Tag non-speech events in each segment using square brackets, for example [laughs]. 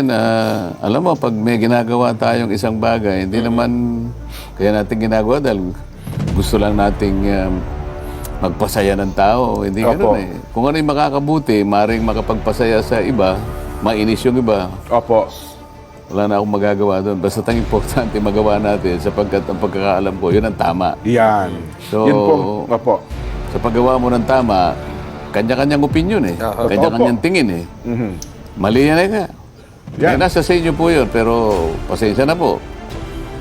Na, alam mo, pag may ginagawa tayong isang bagay, hindi naman kaya natin ginagawa dahil gusto lang nating um, magpasaya ng tao. Hindi Opo. ganun eh. Kung ano yung makakabuti, maring makapagpasaya sa iba, mainis yung iba, Opo. wala na akong magagawa doon. Basta ang importante magawa natin sapagkat ang pagkakaalam ko, yun ang tama. Yan. So- Yun po. Opo. Sa paggawa mo ng tama, kanya-kanyang opinion eh. Kanya-kanyang tingin eh. Mhm. Mali yan eh. Yan. Eh, nasa sa inyo po yun, pero pasensya na po.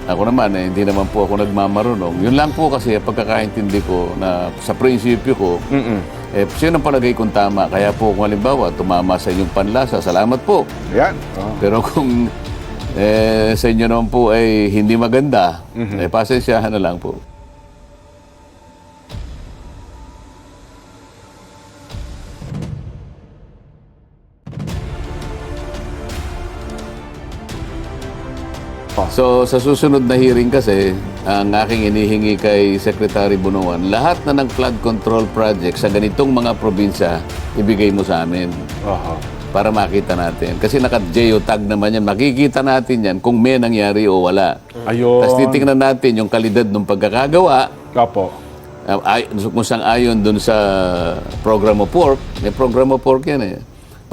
Ako naman, eh, hindi naman po ako nagmamarunong. Yun lang po kasi ang pagkakaintindi ko na sa prinsipyo ko, Mm-mm. eh, sino palagay kong tama? Kaya po kung halimbawa, tumama sa inyong panlasa, salamat po. Yan. Oh. Pero kung eh, sa inyo naman po ay hindi maganda, eh, pasensyahan na lang po. So, sa susunod na hearing kasi, ang aking inihingi kay Secretary Bunuan, lahat na ng flood control project sa ganitong mga probinsya, ibigay mo sa amin Oho. para makita natin. Kasi naka-geotag naman yan. Makikita natin yan kung may nangyari o wala. Ayun. Tapos titingnan natin yung kalidad ng pagkakagawa, Opo. uh, ay, kung saan ayon dun sa program of work, may program of work yan eh.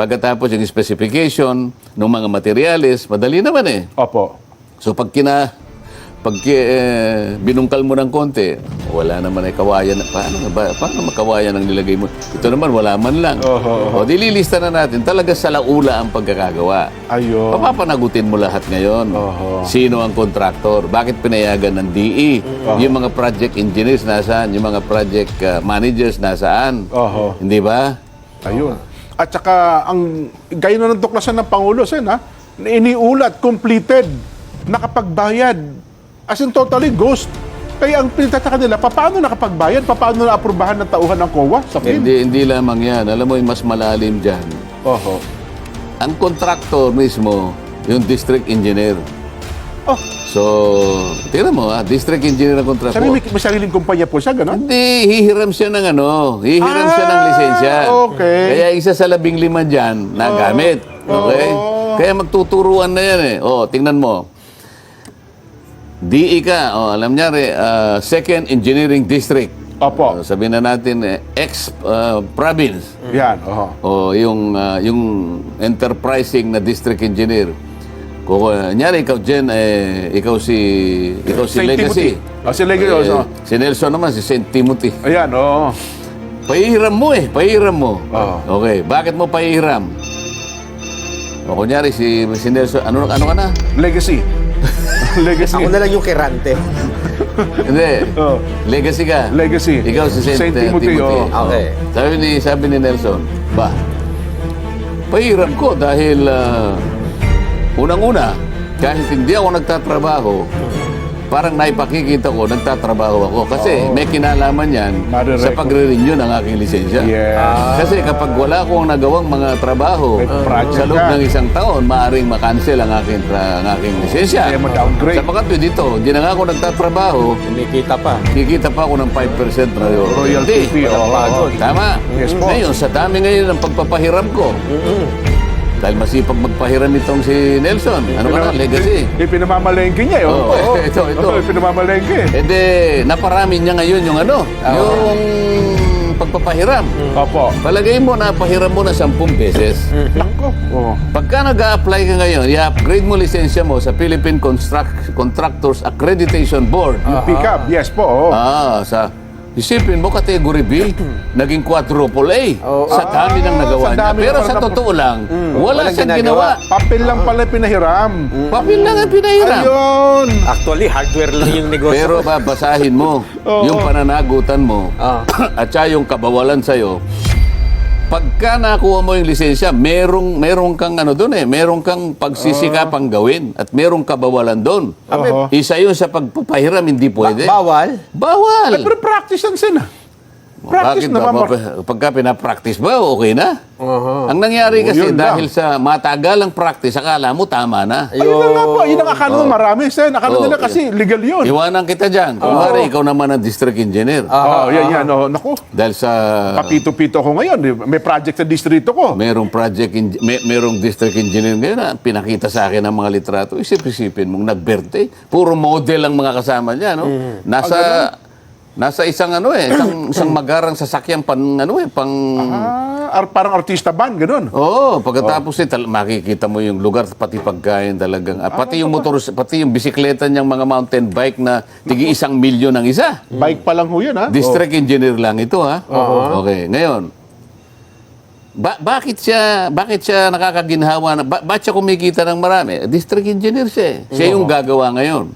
Pagkatapos yung specification ng mga materials, madali naman eh. Opo. So pag kina pag eh, binungkal mo ng konti, wala naman ay kawayan. Paano ba? Paano makawayan ang nilagay mo? Ito naman, wala man lang. Oho, O, dililista na natin. Talaga sa laula ang pagkakagawa. Ayun. Papapanagutin mo lahat ngayon. Oho. Sino ang kontraktor? Bakit pinayagan ng DE? Yung mga project engineers nasaan? Yung mga project uh, managers nasaan? Oho. Hindi ba? Ayun. At saka, ang gaya na ng tuklasan ng Pangulo, Sen, ha? na Iniulat, completed, nakapagbayad. As in totally ghost. Kaya ang pinagtataka nila, paano nakapagbayad? Paano na-aprobahan ng tauhan ng COA sa PIN? Hindi, hindi lamang yan. Alam mo, yung mas malalim dyan. Oho. Ang kontraktor mismo, yung district engineer. Oh, So, tingnan mo ah, district engineer ang kontraktor. sabi may, may sariling kumpanya po siya, gano'n? Hindi, hihiram siya ng ano, hihiram siya ng Ah, lisensya. okay. Kaya isa sa labing lima dyan, nagamit. Okay? Oh. Kaya magtuturuan na yan eh. Oh, tingnan mo. DE ka, oh, alam niya rin, ah, Second Engineering District. Opo. Oh, sabihin na natin, eh, ex-province. Yan, oho. o yung ah, yung enterprising na district engineer. Kung uh, nyari ikaw Jen, eh, ikaw si ikaw si Saint Legacy. Timothy. Oh, si Legacy, Eh, also. si Nelson naman si Saint Timothy. Ayan, oo. Pahihiram mo eh, pahihiram mo. Oo. Okay, bakit mo pahihiram? O kunyari si si Nelson, ano ano ka na? Legacy. [laughs] Legacy. Ako na lang yung kirante. Hindi. Oh. Legacy ka. Legacy. Ikaw si Saint, Saint eh, Timothy, oh. Okay. Sabi ni sabi ni Nelson, ba? Pahiram ko dahil ah, unang-una, kahit hindi ako nagtatrabaho, parang naipakikita ko, nagtatrabaho ako. Kasi may kinalaman yan sa pagre-renew ng aking lisensya. Yes. Kasi kapag wala akong nagawang mga trabaho May project sa loob ka. ng isang taon, maaaring makancel ang aking, tra- ang aking lisensya. Kaya ma-downgrade. Sa pagkat dito, hindi na nga ako nagtatrabaho, Kumikita pa. kikita pa ako ng 5% na Royalty fee, oo. Tama. Yes po. Ngayon, sa dami ngayon ng pagpapahiram ko, dahil masipag magpahiram itong si Nelson. Ano ba na? Legacy. [laughs] Ipinamamalengke niya, eh. Oo, Oo. ito, ito. Oo, Ipinamamalengke. E de, naparami niya ngayon yung ano, yung pagpapahiram. Opo. Palagay mo na pahiram mo na 10 beses. Nako. Oo. Pagka nag-a-apply ka ngayon, i-upgrade mo lisensya mo sa Philippine Construct Contractors Accreditation Board. Yung pick up, yes po. oo. Ah, sa Isipin mo, category B, [clears throat] naging quadruple A Oo. sa dami ng Ah, nagawa sa niya. dami Pero ng sa mga- totoo lang, wala walang siyang ginagawa. ginawa. Papel lang pala pinahiram. Papel lang ang pinahiram. Ayun. Actually, hardware lang yung negosyo. Pero babasahin mo, [laughs] yung pananagutan mo, Ah. [clears throat] at saka yung kabawalan sa'yo, pagka nakuha mo yung lisensya, merong, merong kang ano doon eh, merong kang pagsisikapang gawin at merong kabawalan doon. Oo. Isa yun sa pagpapahiram, hindi Ba- pwede. bawal. Bawal. Ay, pero practice yan sin. Practice Bakit naman. ba? Mar- Pa- Pagka pinapractice ba, okay na? Ang nangyari Oo, kasi yun lang. dahil sa matagalang practice, akala mo tama na. Ayun na nga po, yun ang akala mo marami, Sen. Akala Oh, nila kasi legal yun. Iwanan kita dyan. Kung hari, ikaw naman ang district engineer. Oh, yan, yan. Oh, naku, Dahil sa papito-pito ko ngayon. May project sa distrito ko. merong project, en- may, merong district engineer ngayon na pinakita sa akin ng mga litrato. Isip-isipin mong nag-birthday. Puro model ang mga kasama niya, no? Nasa nasa isang ano eh, isang, [clears throat] isang magarang sasakyan pang ano eh, pang Ah, ar- parang artista band, ganun. Oo, pagkatapos eh, tal- makikita mo yung lugar, pati pagkain talagang. ah, pati yung motor, pati yung bisikleta niyang mga mountain bike na tigi isang milyon ang isa. Bike pa lang ho yun, ha? District engineer lang ito, ha? Okay, ngayon. Ba- bakit siya bakit siya nakakaginhawa na ba- bakit siya kumikita ng marami? District engineer siya. eh. Siya yung gagawa ngayon.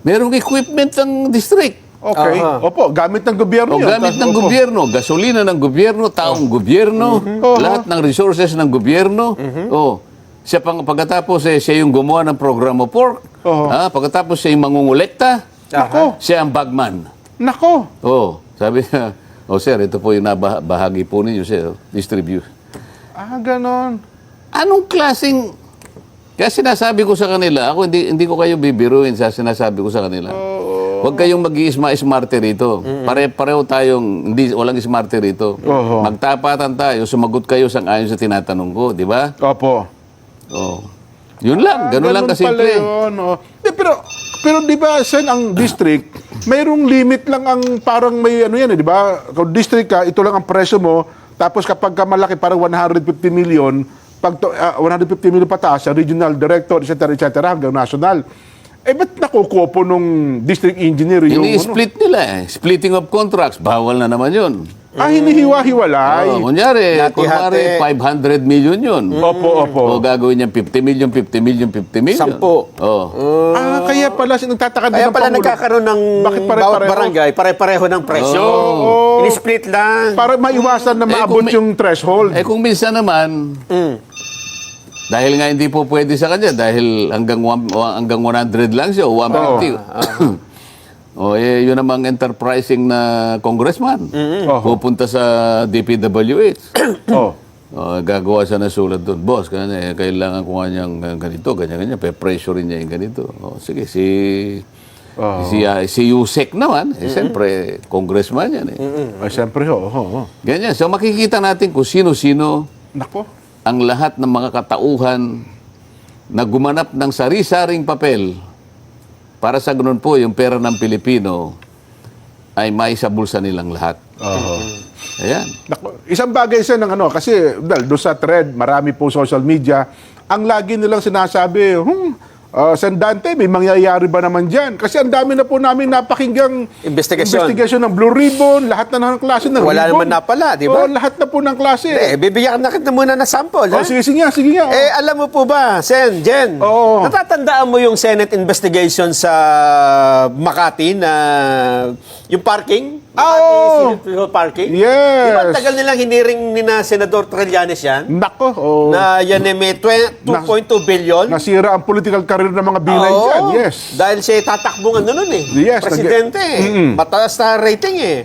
Merong equipment ng district. Okay. Aha. Opo, gamit ng O gobyerno yun. gamit ng Opo. gobyerno, gasolina ng gobyerno, taong gobyerno, Oo. lahat ng resources ng gobyerno. Oh, siya pang pagkatapos eh, siya yung gumawa ng programa pork. Oo. Ah, pagkatapos siya yung mangungulekta. Nako, Siya ang bagman. nako. Oh, sabi niya, [laughs] oh sir, ito po yung nabahagi po ninyo, sir. Distribute. Ah, ganon. Anong klaseng... Kaya sinasabi ko sa kanila, ako hindi hindi ko kayo bibiruin sa sinasabi ko sa kanila. Huwag kayong mag-i-smarte rito. Pare-pareho tayong, hindi, walang smarte rito. Oo. Magtapatan tayo, sumagot kayo sang ayon sa tinatanong ko, di ba? Opo. Oh. Yun lang, ganun lang Ganun pala yun, oh. Di, pero, pero di ba, Sen, ang district, mayroong limit lang ang parang may ano yan, eh, di ba? Kung district ka, ito lang ang presyo mo, tapos kapag ka malaki, parang 150 million, pag to, ah, 150 million pataas, sa regional director, etc., etc., hanggang national. Eh, ba't nakukuha po nung district engineer yung... ano? Ini-split nila eh. Splitting of contracts, bawal na naman yun. Ah, hinihiwa-hiwalay. Oh, kunyari, Hati-hati. kunwari 500 million yun. Opo, opo. O gagawin niyan 50 million, 50 million, 50 million. Sampo. Oh. Ah, kaya pala, nagtataka din Kaya ng pala Pangulo. nagkakaroon ng Bakit bawat pare-pareho? barangay, pare-pareho ng presyo. Oo. Ini-split lang. Para maiwasan na Eh, maabot kung may- yung threshold. Eh kung minsan naman, Mm. Dahil nga hindi po pwede sa kanya, dahil hanggang, one- hanggang 100 lang siya, o 150. [clears throat] o eh, yun namang enterprising na congressman. Oho. Pupunta sa DPWH. [clears throat] oh. Gagawa siya ng sulat doon. Boss, kanya, eh, kailangan ko nga niyang uh, ganito, ganyan-ganyan. Pe-pressure niya yung ganito. O, sige, si... Oo. Si, uh, si Yusek naman, eh, siyempre, congressman yan eh. Ay, siyempre, ho. ho, ho. Ganyan. So makikita natin kung sino-sino Nako. Ang lahat ng mga katauhan na gumanap ng sari-saring papel para sa ganun po yung pera ng Pilipino ay may sa bulsa nilang lahat. Oo. Ayan. Isang bagay sa ng ano, kasi dahil doon sa thread, marami po social media, ang lagi nilang sinasabi, hmm, uh, Sandante, may mangyayari ba naman dyan? Kasi ang dami na po namin napakinggang Investigasyon. investigasyon ng Blue Ribbon, lahat na ng klase ng Wala ribbon. naman napala, di ba? Oo, lahat na po ng klase. Eh, bibigyan na kita muna ng sample, ha? oh, sige, sige nga, sige nga. Eh, alam mo po ba, Sen, Jen, Oo. natatandaan mo yung Senate investigation sa Makati na yung parking? Ah, oo. City parking? Yes. Di ba ang tagal nilang hiniring ni na Senador Trillanes yan? Nako, oh, Na yan eh, may twe- 2.2 billion? nasira ang political career ng mga binay Oo. dyan. Yes. Dahil siya tatakbong ano nun eh. Yes, Presidente eh. Mataas na rating eh.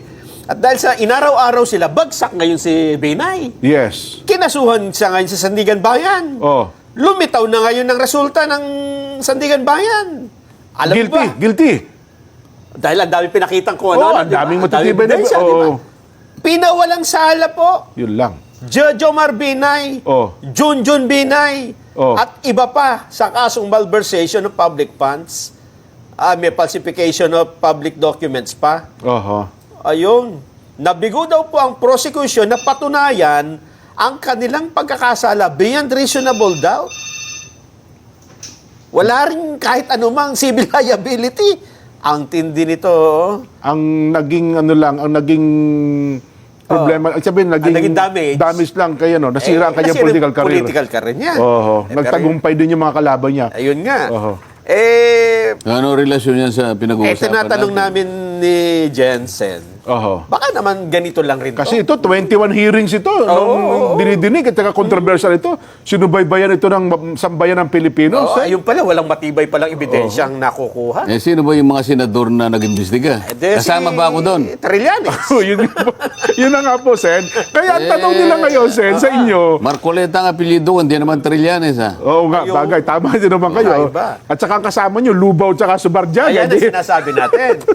At dahil sa inaraw-araw sila, bagsak ngayon si Binay. Yes. Kinasuhan siya ngayon sa Sandigan Bayan. Oh. Lumitaw na ngayon ng resulta ng Sandigan Bayan. Alam guilty, ba? guilty. Dahil ang dami pinakitang ko. Ano, ang di ba? daming Ang matitibay na- oo. Pinawalang sala po. Yun lang. Jojo Binay, Oh. Junjun Binay, Oh. at iba pa sa kasong malversation of public funds. Ah, may falsification of public documents pa. Oho. Ayun. Nabigo daw po ang prosecution na patunayan ang kanilang pagkakasala beyond reasonable doubt. Wala rin kahit anumang civil [laughs] liability. Ang tindi nito. oh. ang naging ano lang, ang naging problema, ang sabihin, naging, Oh. naging damage. damage lang kaya no, nasira ang Eh, kanyang nasira political career. Political career niya. Oho, Eh, nagtagumpay din yung mga kalaban niya. Ayun nga. Oho. Eh, Ano relasyon yan sa eh, pinag-uusapan tinatanong natin? namin ni Jensen, Oho. Baka naman ganito lang rin to. Kasi ito, 21 hearings ito. nung dinidinig at saka controversial ito. Sinubaybayan ito ng sambayan ng Pilipino. Oo, Sen. ayun pala, walang matibay palang ebidensyang nakukuha. Eh, sino ba yung mga senador na nag-imbestiga? Eh, di Kasama si ba ako doon? Trillanes. [laughs] Oh, yun, po. yun na nga po, Sen. Kaya ang tanong nila ngayon, Sen, sa inyo, Marcoleta ang apelido, hindi naman Trillanes ha. Oo nga, Yung- bagay. Tama din naman kayo. At saka ang kasama nyo, Lubaw at saka Subarjan. Ayan ang Hindi- sinasabi natin. [laughs]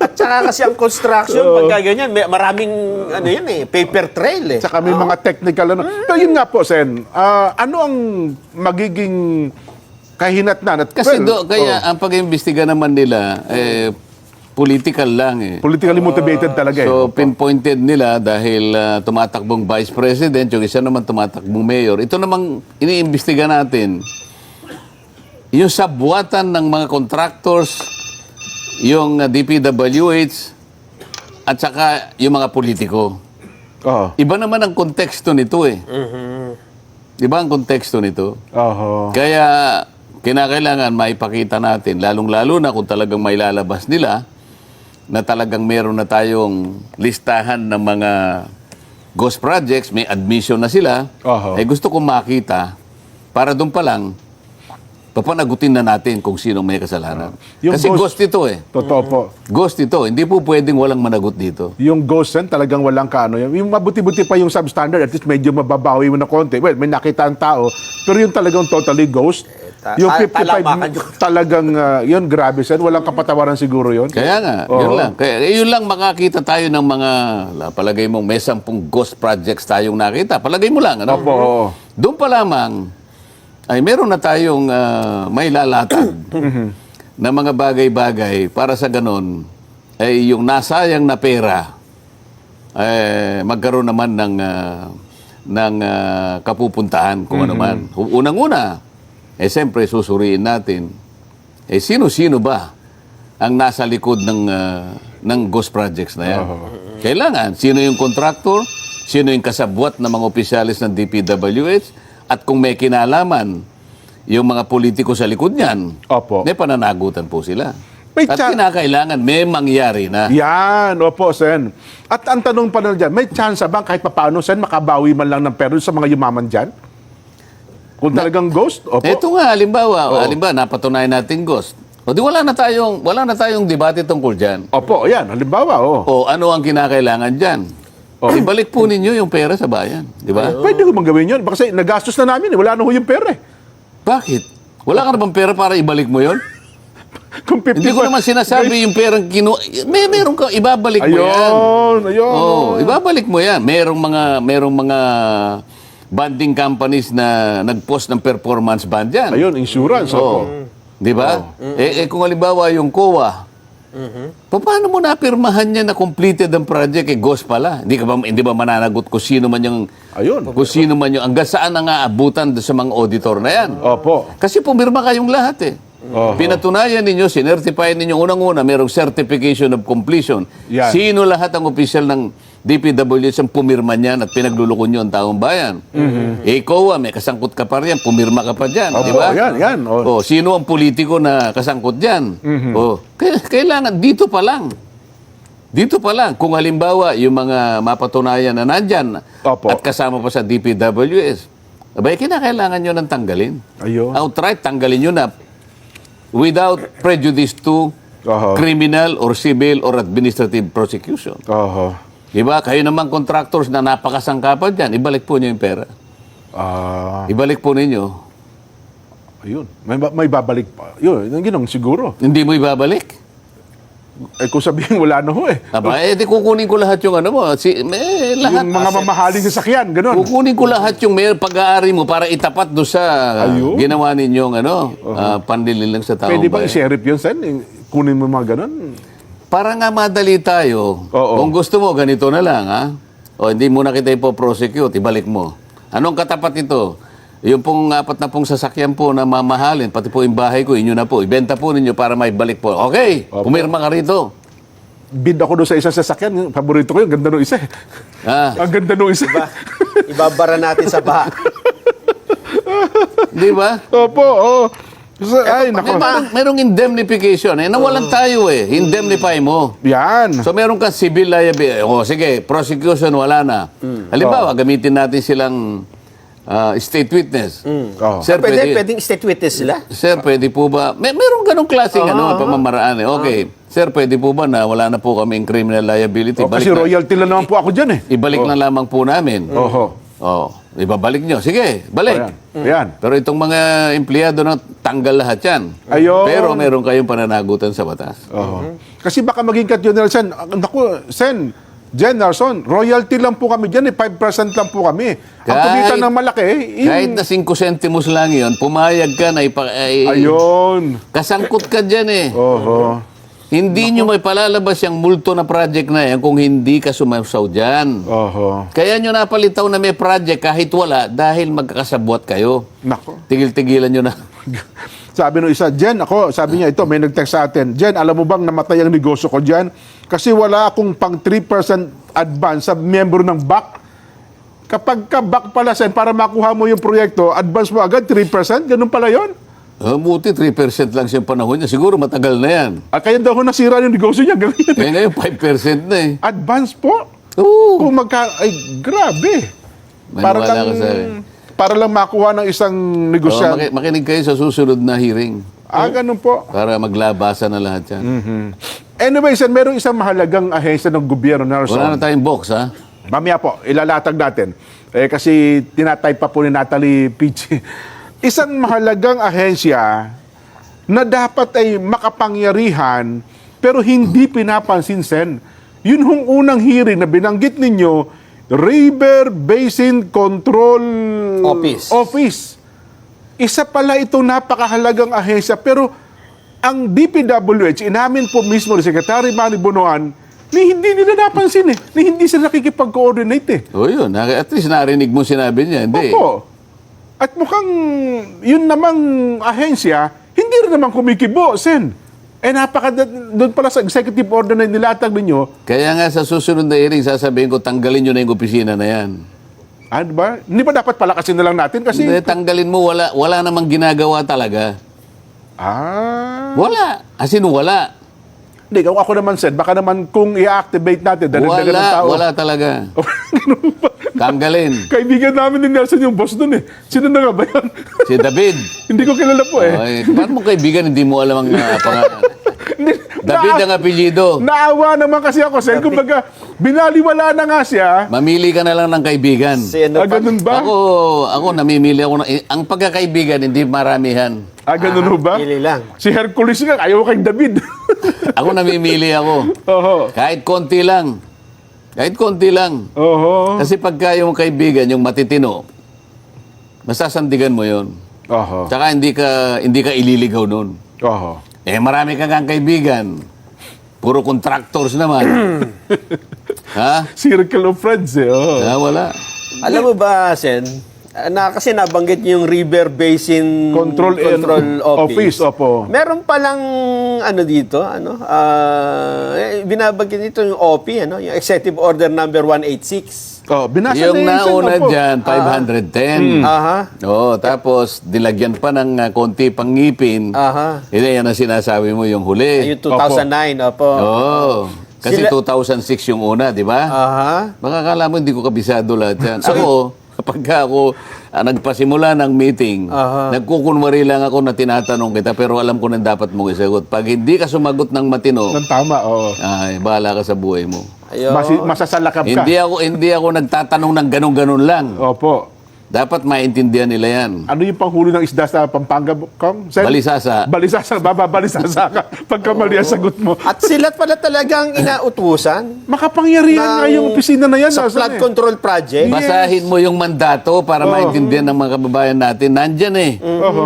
At saka kasi ang construction, pagka ganyan, may maraming ano yun eh, paper trail eh. Tsaka may mga technical ano. Pero yun nga po, Sen, ah, ano ang magiging kahinatnan? At, Kasi well, do, kaya oh, ang pag-imbestiga naman nila, eh, political lang eh. politically motivated talaga So, eh. pinpointed nila dahil ah, tumatakbong vice president, yung isa naman tumatakbong mayor. Ito namang iniimbestiga natin, yung sabwatan ng mga contractors, yung ah, DPWH, at saka yung mga politiko. Oo. Iba naman ang konteksto nito eh. Iba ang konteksto nito. Oho. Kaya kinakailangan maipakita natin, lalong-lalo na kung talagang may lalabas nila, na talagang meron na tayong listahan ng mga ghost projects, may admission na sila, Oho. eh gusto kong makita, para doon pa lang, papanagutin na natin kung sino may kasalanan. Yung Kasi ghost- ghost ito eh. Totoo po. Ghost ito. Hindi po pwedeng walang managot dito. Yung ghost sen, talagang walang kaano. yan. Yung mabuti-buti pa yung substandard, at least medyo mababawi mo na konti. Well, may nakita ang tao, pero yung talagang totally ghost, ta- yung ta- 55, talamakan yun. [laughs] talagang, ah, yun, grabe sen. Walang kapatawaran siguro yun. Kaya nga, Oo. yun lang. Kaya eh, yun lang makakita tayo ng mga, la, palagay mo, may sampung ghost projects tayong nakita. Palagay mo lang, ano? Opo, oo. Doon pa lamang, ay meron na tayong ah, may lalatag na mga bagay-bagay para sa ganon, ay yung nasayang na pera, eh, magkaroon naman ng, ah, ng ah, kapupuntahan kung ano man. Unang-una, eh siyempre susuriin natin, eh sino-sino ba ang nasa likod ng ah, ng ghost projects na yan? Kailangan, sino yung contractor, sino yung kasabwat ng mga opisyalis ng DPWH, at kung may kinalaman yung mga politiko sa likod niyan, Opo. may pananagutan po sila. May at chan- kinakailangan may mangyari na. Yan, opo, Sen. At ang tanong pa na dyan, may chance ba kahit papaano, Sen, makabawi man lang ng pera sa mga yumaman dyan? Kung talagang ghost, opo. Ito nga, halimbawa, halimbawa, napatunayan natin ghost. O di wala na tayong, wala na tayong debate tungkol dyan. Opo, yan, halimbawa, oh. O ano ang kinakailangan dyan? Oh. Ibalik po ninyo yung pera sa bayan. Di ba? Pwede ko gawin yun? Kasi nagastos na namin, eh. wala na ho yung pera eh. Bakit? Wala ka na bang pera para ibalik mo yon? [laughs] Kung 50 Hindi ko naman sinasabi yung perang kinu... May meron ka, ibabalik mo yan. Ayun, ayun. Oh, ibabalik mo yan. Merong mga merong mga banding companies na nag-post ng performance band yan. Ayun, insurance. Oo. opo. Di ba? Eh, eh, kung halimbawa yung COA, pa- paano mo napirmahan niya na completed ang project? Eh, ghost pala. Hindi, ka ba, hindi ba mananagot kung sino man yung... Ayun. Kung sino man yung... Hanggang saan ang aabutan sa mga auditor na yan? Opo. Kasi pumirma kayong lahat eh. Oho. Pinatunayan ninyo, sinertify ninyo unang-una, merong certification of completion. Yan. Sino lahat ang opisyal ng DPWH ang pumirma niyan at pinaglulukon nyo ang taong bayan? Eh, ikaw, ah, may kasangkot ka pa riyan, pumirma ka pa dyan. Opo, di ba? yan, yan. Oh. Oh, sino ang politiko na kasangkot dyan? Oh, kaya- kailangan, dito pa lang. Dito pa lang, kung halimbawa yung mga mapatunayan na nandyan Opo. at kasama pa sa DPWS, abay, kinakailangan nyo nang tanggalin. Ayun. Outright, tanggalin nyo na without prejudice to Oho. criminal or civil or administrative prosecution. Oho. Di ba? Kayo naman contractors na napakasangkapan dyan, ibalik po nyo yung pera. Ah, Ibalik po ninyo. ayun. May, ba- may babalik pa. Yun, yun, yun ang siguro. Hindi mo ibabalik. Eh kung sabihin wala na ho eh. Aba, eh, di kukunin ko lahat yung ano mo. Si, eh, lahat. Yung mga mamahaling sasakyan, ganun. Kukunin ko lahat yung may pag-aari mo para itapat do sa Ayun. ginawa ninyong ano, ah, pandililang sa taong Pwede bang bayan. i-sheriff yun, Sen? Kunin mo mga ganun? Para nga madali tayo. Oo. Kung gusto mo, ganito na lang, ha? O hindi mo na kita ipoprosecute, ibalik mo. Anong katapat ito? Yung pong apat na pong sasakyan po na mamahalin, pati po yung bahay ko, inyo na po. Ibenta po ninyo para maibalik po. Okay, Opo. pumirma ka rito. Bid ako doon sa isang sasakyan. Yung Paborito ko yun. Ganda nung isa. eh. Ah, [laughs] Ang ganda nung isa. Ibabara natin sa baha. [laughs] di ba? Opo, oo. So, ay, nako. merong, merong indemnification. Eh, nawalan tayo eh. Indemnify mo. Yan. So meron ka civil liability. O sige, prosecution wala na. Halimbawa, gamitin natin silang ah, state witness. Oh. Sir, Pwede, pwede, pwedeng state witness sila? sir, pwede po ba? May merong ganong klaseng ano, pamamaraan eh. Okay. Sir, pwede po ba na wala na po kaming criminal liability? Oh, Balik kasi na- royalty lang naman po ako dyan eh. ibalik na lamang po namin. Oho. Oh, ibabalik nyo. Sige, balik. Ayan. Ayan. Pero itong mga empleyado na tanggal lahat yan. Ayun. Pero meron kayong pananagutan sa batas. Oho. Kasi baka maging kat General Sen, ah, naku, Sen, General Son, royalty lang po kami dyan eh, 5% lang po kami. Ang Kahit- kumita ng malaki, yung, Kahit na 5 centimos lang yun, pumayag ka na ipa, ay, ayun. kasangkot ka dyan eh. Oho. Hindi nyo may palalabas yung multo na project na yan kung hindi ka sumasaw dyan. Oho. Kaya nyo napalitaw na may project kahit wala dahil magkakasabwat kayo. Nako. Tigil-tigilan nyo na. [laughs] Sabi nung isa, Jen, ako, sabi niya ito, may nag-text sa atin, Jen, alam mo bang namatay ang negosyo ko dyan? Kasi wala akong pang 3% advance sa miyembro ng BAC. Kapag ka BAC pala, Sen, para makuha mo yung proyekto, advance mo agad 3%? Ganun pala yon. Oh, buti 3% lang siyang panahon niya. Siguro matagal na yan. At kaya daw nasira yung negosyo niya. [laughs] Yun. Kaya ngayon 5% na eh. Advance po? Oo. Kung magka... Ay, grabe. Para Maniwala lang, ka sa para lang makuha ng isang negosyante. maki- makinig kayo sa susunod na hearing ah, ganun po. para maglabasa na lahat yan. Anyway, Sen, merong isang mahalagang ahensya ng gobyerno, Nelson. Wala na tayong box, ha? Mamaya po, ilalatag natin. Eh, kasi tinatay pa po ni Natalie Pichi. [laughs] Isang mahalagang ahensya na dapat ay makapangyarihan pero hindi pinapansin, Sen. Yun hong unang hearing na binanggit ninyo, River Basin Control Office. Office. Isa pala itong napakahalagang ahensya pero ang DPWH, inamin po mismo ni Secretary Manny Bonoan, ni hindi nila napansin eh. Ni hindi sila nakikipag-coordinate eh. O yun, na- at least narinig mo sinabi niya. Hindi. Opo. At mukhang yun namang ahensya, hindi rin naman kumikibo, Sen. Eh napaka, doon pala sa executive order na nilatag ninyo, Kaya nga sa susunod na hearing, sasabihin ko, tanggalin nyo na yung opisina na yan. ano ba? Hindi ba dapat palakasin na lang natin? Kasi, Hindi, tanggalin mo, wala, wala namang ginagawa talaga. ah, Wala. As in, wala. hindi, kung ako naman, Sen, baka naman kung i-activate natin, dala-dala ng Wala, tao. wala talaga. [laughs] Tanggalin. [laughs] Kaibigan namin ni Nelson yung boss doon eh. Sino na nga ba yan? [laughs] Si David. hindi ko kilala po eh. Ay, paano mo kaibigan, hindi mo alam ang uh, pangalan? [laughs] David ang apelyido. Naawa naman kasi ako, Sen. Kumbaga, binaliwala na nga siya. Mamili ka na lang ng kaibigan. Si ano Ah, ganun ba? Ako, ako namimili ako. ng- eh, ang pagkakaibigan, hindi maramihan. Ah, ganun ho ba? Pili lang. Si Hercules nga, ayaw kay David. Ako namimili ako. Oho. Kahit konti lang. Kahit konti lang. Oho. Kasi pagka yung kaibigan, yung matitino, masasandigan mo yon. Oho. Tsaka hindi ka, hindi ka ililigaw nun. Oho. Eh, marami kang kang kaibigan. Puro contractors naman. [clears throat] ha? Circle of friends eh. Oho. Ah, wala. Alam mo ba, Sen, na, kasi nabanggit niyo yung River Basin Control and- Control Office, Office. opo. Meron palang ano dito, ano, ah, eh, binabanggit dito yung OP, ano, yung Executive Order number 186. Oh, binasa yung na yun, nauna opo. dyan, 510. Aha. Oo, tapos dilagyan pa ng uh, konti pang ngipin. Aha. Hindi, yan ang sinasabi mo yung huli. Yung 2009, opo. Oo. Kasi Sila- 2006 yung una, di ba? Aha. Baka kala mo hindi ko kabisado lahat yan. Ako, [laughs] kapag ka ako ah, nagpasimula ng meeting, Aha. nagkukunwari lang ako na tinatanong kita pero alam ko na dapat mong isagot. Pag hindi ka sumagot ng matino, Nang tama, oo. ay, bahala ka sa buhay mo. Ayun. Masi- masasalakap ka. Hindi ako hindi ako nagtatanong ng ganun-ganun lang. Opo. Dapat maintindihan nila yan. Ano yung panghuli ng isda sa Pampanga, Kong? Sen? Balisasa. Balisasa. Bababalisasa ka. [laughs] Pagka mali ang sagot mo. At sila pala talagang inautusan Makapangyarihan nga ng- yung opisina na yan. sa flood eh. control project. Basahin mo yung mandato para maintindihan ng mga kababayan natin. Nandyan eh. Oho.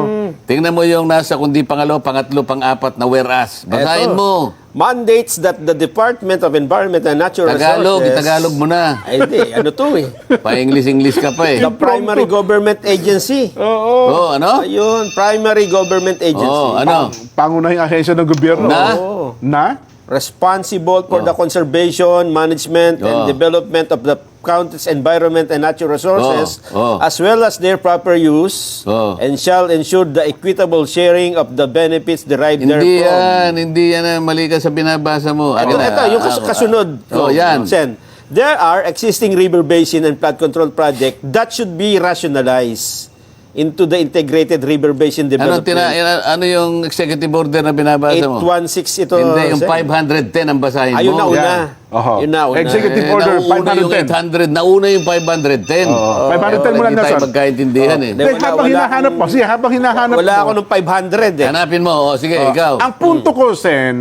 Tingnan mo yung nasa kundi pangalawa, pangatlo, pang-apat na whereas. Basahin Eto. mo. Mandates that the Department of Environment and Natural Tagalog, Resources... itagalog mo na. Ay, hindi. Ano to eh? Pa-English-English ka pa eh. The primary government agency. Oo. Oh, ano? Ayun, primary government agency. Oh, ano? Pangunahing ahensya ng gobyerno. Na? Oo. Na? Responsible for the conservation, management, and Oh. development of the country's environment and natural resources, Oh. Oh. as well as their proper use, Oh. and shall ensure the equitable sharing of the benefits derived Hindi therefrom. yan, hindi yan ang mali ka sa binabasa mo. Ito, ito, yung kas- ah, kasunod. Oh, yan. Sen, there are existing river basin and flood control project that should be rationalized into the integrated river basin Ano, development. tina, ano yung executive order na binabasa mo? 816 ito. Hindi, yung Sen. 510 ang basahin Ayun mo. na una. Yan. Oho. Yun na una. Executive Eh, order nauna yung 510. 800, nauna yung 510. Oo, 510 mo lang, Hindi tayo Nelson. magkaintindihan eh. Hindi, Eh, wala- habang wala hinahanap mo, sige, habang hinahanap Wala mo. ako nung 500 eh. Hanapin mo. O, sige, ikaw. Ang punto ko, Sen,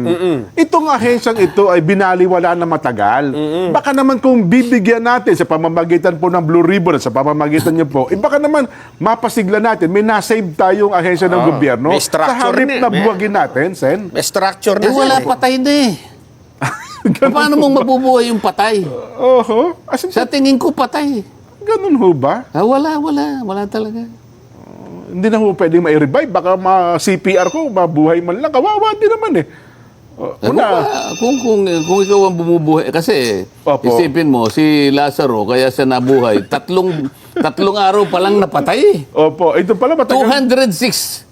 itong ahensyang ito ay binaliwala na matagal. Baka naman kung bibigyan natin sa pamamagitan po ng Blue Ribbon at sa pamamagitan niyo po, eh baka naman mapasigla natin, may nasave tayong ahensya ng gobyerno May sa structure harip na eh, na may- buwagin natin, Sen. May structure na eh, wala Sen. patay na eh. [laughs] [laughs] Paano mong mabubuhay yung patay? Oho. As in, Sa tingin ko, patay. ganun ho ba? Ah, wala, wala. Wala talaga. Hindi na ho pwedeng ma-revive. Baka ma-CPR ko, mabuhay man lang. Kawawa din naman eh. Ano Una, ba? Kung, kung, kung ikaw ang bumubuhay, kasi Opo. isipin mo, si Lazaro, kaya siya nabuhay, [laughs] tatlong, tatlong araw pa lang napatay eh. opo, ito pala matagal. 206.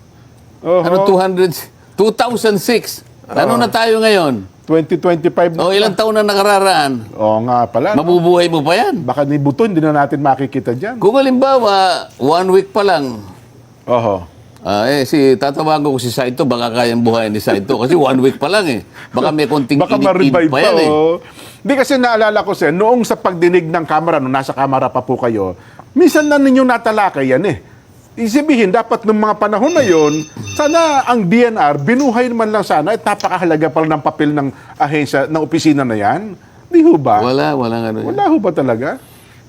Oho. Ano 200? 2006. Ano na tayo ngayon? 2025 na. O ilang taon na nakararaan? Oo nga pala. no? Mabubuhay mo pa yan. Baka ni Buto, hindi na natin makikita dyan. Kung halimbawa, one week pa lang, Oho. ah, eh, si tatawagan ko si Saito, baka kayang buhayin ni Saito. Kasi one week pa lang eh. Baka may konting Baka ma-revive pa pa. yan eh. oh. Hindi kasi naalala ko siya, noong sa pagdinig ng kamera, nung nasa kamera pa po kayo, minsan na ninyong natalakay yan eh. Isibihin, dapat nung mga panahon na yon, sana ang DNR, binuhay naman lang sana, at napakahalaga pala ng papel ng ahensya, ng opisina na yan. Di ho ba? Wala, wala ano. yan. Wala ho ba talaga?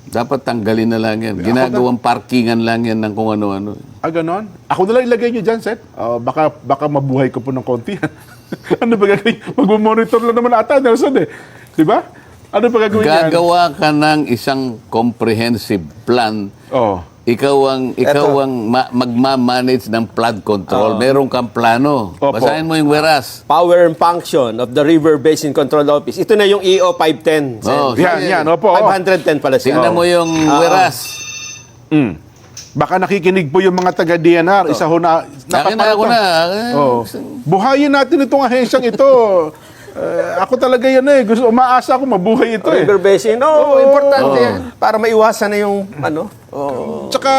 Dapat tanggalin na lang yan. Ginagawang parkingan lang yan ng kung ano-ano. Ah, ganon? Ako na lang ilagay nyo dyan, Seth. Oh, baka, baka mabuhay ko po ng konti. [laughs] ano ba gagawin? Mag-monitor lang naman ata, Nelson eh. Di ba? Ano ba gagawin yan? Gagawa ka ng isang comprehensive plan. Oh. Ikaw ang ikaw ang ma- magma-manage ng flood control. Meron kang plano. Opo. Basahin mo yung whereas. Power and function of the River Basin Control Office. Ito na yung EO 510. Sen. Oh, Yan, sige. yan. Opo. oh. 510 pala siya. Tingnan mo yung whereas. Mm. Baka nakikinig po yung mga taga-DNR. Isa ho na... Akin na ako na. Eh, Oh. Buhayin natin itong ahensyang ito. [laughs] Eh, ako talaga yan eh. Gusto, umaasa ako mabuhay ito eh. River Basin. Oo. Oo, importante yan. Para maiwasan na yung ano. Oo. Tsaka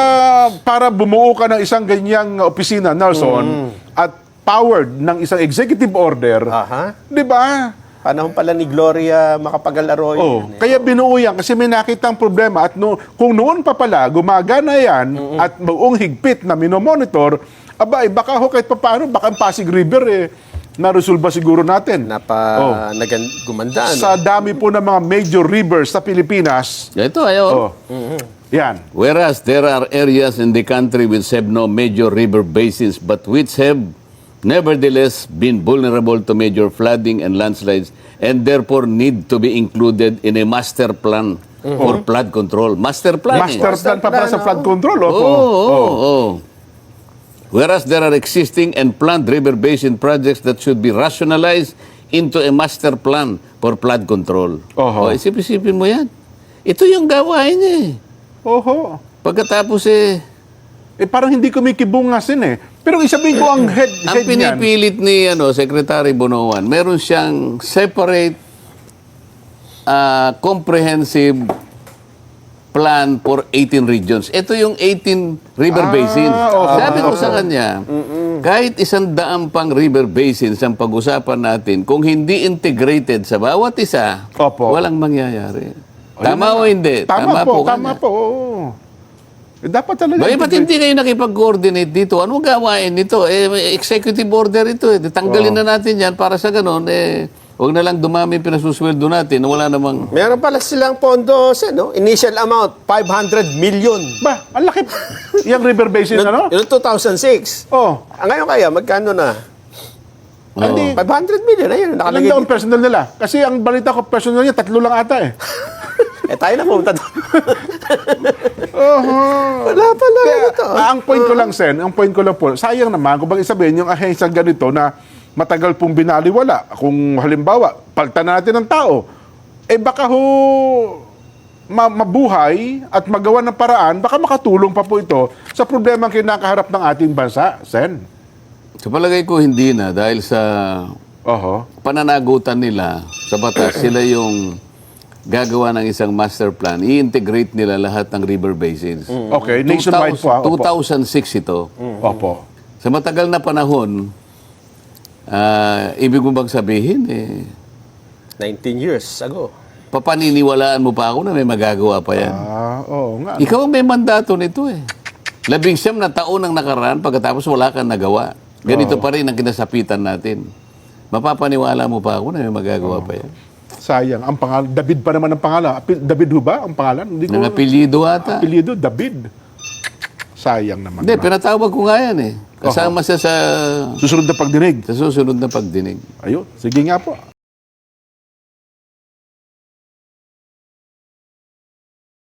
para bumuo ka ng isang ganyang opisina, Nelson, at powered ng isang executive order, Aha. di ba? Panahon pala ni Gloria Macapagal-Arroyo. Oh, yan eh. kaya binuo yan kasi may nakitang problema at no, kung noon pa pala gumagana yan at buong higpit na minomonitor, aba, eh, baka ho kahit paano, baka ang Pasig River eh, naresolba siguro natin. Napa, Oh. nagan, gumanda. ano? Sa dami po ng mga major rivers sa Pilipinas, Ito, ayaw. oh, yan. Whereas there are areas in the country which have no major river basins but which have nevertheless been vulnerable to major flooding and landslides and therefore need to be included in a master plan for flood control. Master plan eh. Master plan pa pala sa flood control. Oo, Opo. oo, oo. Whereas there are existing and planned river basin projects that should be rationalized into a master plan for flood control. Oho. O, isip-isipin mo yan. Ito yung gawain niya eh. Oho. Pagkatapos eh, Eh parang hindi kumikibungasin eh. Pero isabihin ko ang head, ang head niyan. pinipilit ni ano, Secretary Bonoan, meron siyang separate ah, comprehensive plan for 18 regions. Ito yung 18 river Ah, basins. okay. Sabi ko sa kanya, kahit isang daang pang river basins ang pag-usapan natin, kung hindi integrated sa bawat isa, Opo. walang mangyayari. Tama o hindi? Tama, po, ka tama na. po. Eh, dapat talaga. Bakit ba't hindi kayo nakipag-coordinate dito? Ano gawain nito? Eh, executive order ito. Eh. Tanggalin na natin yan para sa ganun. Eh, huwag na lang dumami yung pinasusweldo natin. Wala namang... Meron pala silang pondo, sen, no? Initial amount, 500 million. Ba, ang laki. Yung river basin, ano? Noong 2006. Oh, Ah, ngayon kaya, magkano na? Oo. 500 million, ayun, ilan nakalagay daw ang personal nila? Kasi ang balita ko, personal niya, tatlo lang ata eh. [laughs] Eh, tayo na pumunta doon. [laughs] Oho. Wala pala Kaya, ito. ah, ang point ko lang, Sen, ang point ko lang po, sayang naman, kung bakit sabihin, yung ahensyang ganito na matagal pong binaliwala. Kung halimbawa, paltan natin ng tao, eh baka ho ma- mabuhay at magawa ng paraan, baka makatulong pa po ito sa problema ang kinakaharap ng ating bansa, Sen. Sa palagay ko hindi na dahil sa Oho. pananagutan nila sa batas, sila yung gagawa ng isang master plan. I-integrate nila lahat ng river basins. Okay, nationwide po. ah. Opo. 2006 ito. Opo. Sa matagal na panahon, ah, ibig mo bang sabihin, eh, 19 years ago. papaniniwalaan mo pa ako na may magagawa pa yan. Ah, oo nga. Ikaw ang may mandato nito eh. Labing siyam na taon ang nakaraan pagkatapos wala kang nagawa. Ganito pa rin ang kinasapitan natin. Mapapaniwala mo pa ako na may magagawa pa yan. Sayang. Ang pangalan, David pa naman ang pangalan. Api- David ho ba ang pangalan? Hindi ko. Ng apelyido ata. Apelyido, David. Sayang naman. Hindi, pinatawag ko nga yan eh. Kasama siya sa, Susunod na pagdinig. sa susunod na pagdinig. Ayun. Sige nga po.